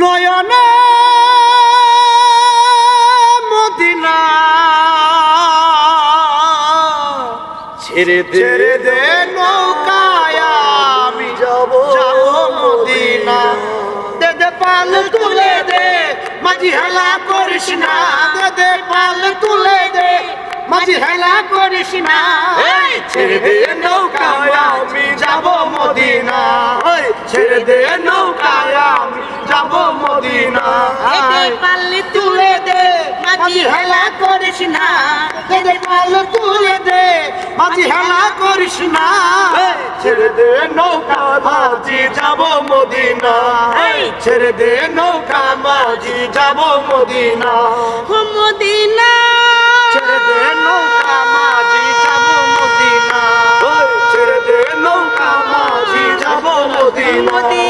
নয়নে মদিনা ছেড়ে দে ছেড়ে দে নৌকায় আমি যাব। যাব মদিনা। দে দে পাল তুলে দে মাঝি হেলা করিস না। দে দে পাল তুলে দে মাঝি হেলা করিস না। ছেড়ে দে নৌকায় আমি যাব মদিনা। ছেড়ে দে নৌকায় পাল্লে তুলে দে মাঝি হেলা করিস না। দে দে পাল তুলে দে। মাঝি হেলা করিস না। ছেড়ে দে নৌকা মাঝি যাব মদিনা। ছেড়ে দে নৌকা মাঝি যাব মদিনা। মদিনা। ছেড়ে দে নৌকা মাঝি যাব মদিনা। ছেড়ে দে নৌকা মাঝি যাব মদিনা।